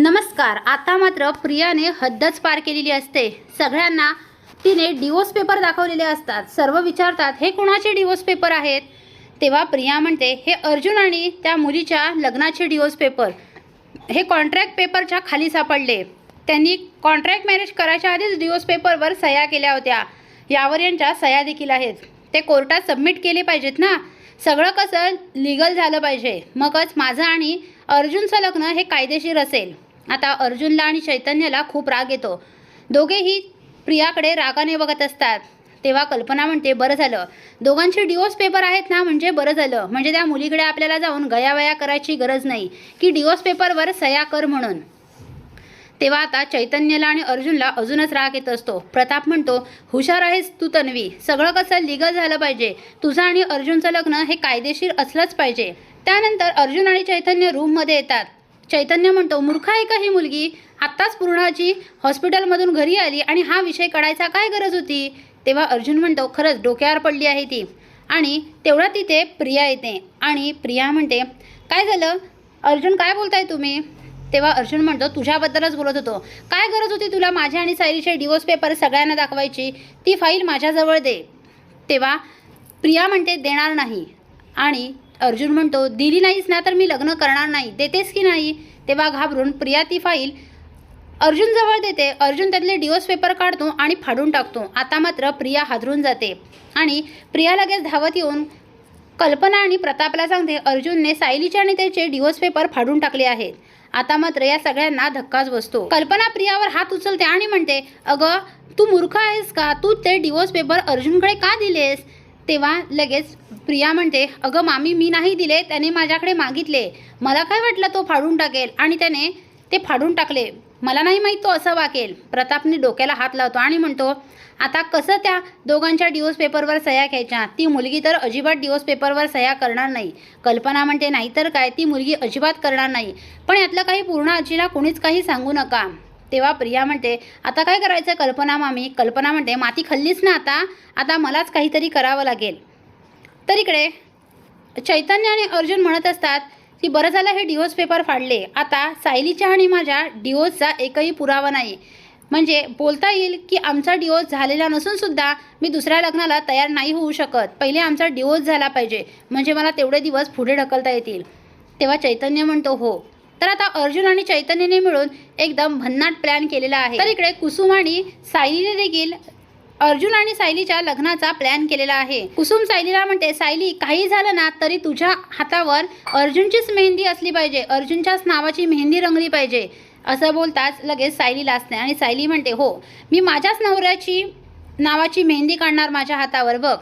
नमस्कार. आता मात्र प्रियाने हद्दच पार केलेली असते. सगळ्यांना तिने डिवोर्स पेपर दाखवलेले असतात. सर्व विचारतात हे कोणाचे डिवोर्स पेपर आहेत? तेव्हा प्रिया म्हणते हे अर्जुन आणि त्या मुलीच्या लग्नाचे डिवोर्स पेपर हे कॉन्ट्रॅक्ट पेपरच्या खाली सापडले. त्यांनी कॉन्ट्रॅक्ट मॅरेज करायच्या आधीच डिवोर्स पेपरवर सह्या केल्या होत्या. यावर यांच्या सह्या देखील आहेत. ते कोर्टात सबमिट केले पाहिजेत ना? सगळं कसं लिगल झालं पाहिजे? मगच माझं आणि अर्जुनचं लग्न हे कायदेशीर असेल. आता अर्जुनला आणि चैतन्याला खूप राग येतो. दोघेही प्रियाकडे रागाने बघत असतात. तेव्हा कल्पना म्हणते बरं झालं. दोघांचे डिवोर्स पेपर आहेत ना म्हणजे बरं झालं. म्हणजे त्या मुलीकडे आपल्याला जाऊन गयावया करायची गरज नाही. की डिवोर्स पेपरवर सह्या कर म्हणून. तेव्हा आता चैतन्याला आणि अर्जुनला अजूनच राग येत असतो. प्रताप म्हणतो हुशार आहेस तू तन्वी. सगळं कसं लिगल झालं पाहिजे? तुझं आणि अर्जुनचं लग्न हे कायदेशीर असलंच पाहिजे. त्यानंतर अर्जुन आणि चैतन्य रूममध्ये येतात. चैतन्य म्हणतो मूर्ख आहे का ही मुलगी? आत्ताच पूर्णाची हॉस्पिटलमधून घरी आली आणि हा विषय काढायचा काय गरज होती? तेव्हा अर्जुन म्हणतो खरंच डोक्यावर पडली आहे ती. आणि तेवढा तिथे प्रिया येते आणि प्रिया म्हणते काय झालं? अर्जुन काय बोलताय तुम्ही? तेव्हा अर्जुन म्हणतो तुझ्याबद्दलच बोलत होतो. काय गरज होती तुला माझ्या आणि सायरीचे डिवोर्स पेपर सगळ्यांना दाखवायची? ती फाईल माझ्याजवळ दे. तेव्हा प्रिया म्हणते देणार नाही. आणि अर्जुन म्हणतो दिली नाहीस ना तर मी लग्न करणार नाही. देतेस की नाही? तेव्हा घाबरून प्रिया ती फाईल अर्जुन जवळ देते. अर्जुन त्यातले डिओस पेपर काढतो आणि फाडून टाकतो. आता मात्र प्रिया हादरून जाते. आणि प्रिया लगेच धावत येऊन कल्पना आणि प्रतापला सांगते अर्जुनने सायलीचे आणि त्याचे डिओस पेपर फाडून टाकले आहेत. आता मात्र या सगळ्यांना धक्काच बसतो. कल्पना प्रियावर हात उचलते आणि म्हणते अगं तू मूर्ख आहेस का? तू ते डिवोर्स पेपर अर्जुनकडे का दिलेस? तेव्हा लगेच प्रिया म्हणते अगं मामी मी नाही दिले त्याने माझ्याकडे मागितले. मला काय वाटलं तो फाडून टाकेल? आणि त्याने ते फाडून टाकले. मला नाही माहीत तो असं वाकेल. प्रतापने डोक्याला हात लावतो आणि म्हणतो आता कसं त्या दोघांच्या डिओस पेपरवर सह्या घ्यायच्या? ती मुलगी तर अजिबात डिओस पेपरवर सह्या करणार नाही. कल्पना म्हणते नाहीतर काय? ती मुलगी अजिबात करणार नाही. पण यातलं काही पूर्ण आजीला कोणीच काही सांगू नका. तेव्हा प्रिया म्हणते आता काय करायचं? कल्पना मामी कल्पना म्हणते माती खाल्लीच ना आता? आता मलाच काहीतरी करावं लागेल. तर इकडे चैतन्य आणि अर्जुन म्हणत असतात की बरं झालं हे डिओज पेपर फाडले. आता सायलीच्या आणि माझ्या डिओजचा एकही पुरावा नाही. म्हणजे बोलता येईल की आमचा डिओज झालेला नसून सुद्धा मी दुसऱ्या लग्नाला तयार नाही होऊ शकत. पहिले आमचा डिओज झाला पाहिजे. म्हणजे मला तेवढे दिवस पुढे ढकलता येतील. तेव्हा चैतन्य म्हणतो हो. तर आता अर्जुन आणि चैतन्यने मिळून एकदम भन्नाट प्लॅन केलेला आहे. तर इकडे कुसुम आणि सायलीने देखील अर्जुन आणि सायलीच्या लग्नाचा प्लॅन केलेला आहे. कुसुम सायलीला म्हणते सायली काही झालं ना तरी तुझ्या हातावर अर्जुनचीच मेहंदी असली पाहिजे. अर्जुनच्याच नावाची मेहंदी रंगली पाहिजे. असं बोलताच लगेच सायलीला असते आणि सायली म्हणते हो मी माझ्याच नवऱ्याची नावाची मेहंदी काढणार माझ्या हातावर बघ.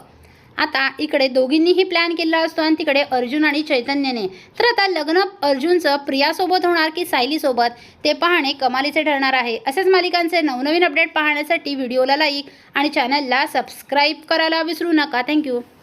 आता इकडे दोघींनीही प्लॅन केलेला असतो आणि तिकडे अर्जुन आणि चैतन्यने. तर आता लग्न अर्जुनचं प्रियासोबत होणार की सायलीसोबत? ते पाहणे कमालीचे ठरणार आहे. असेच मालिकांचे नवनवीन अपडेट पाहण्यासाठी व्हिडिओला लाईक आणि चॅनलला सबस्क्राईब करायला विसरू नका. थँक्यू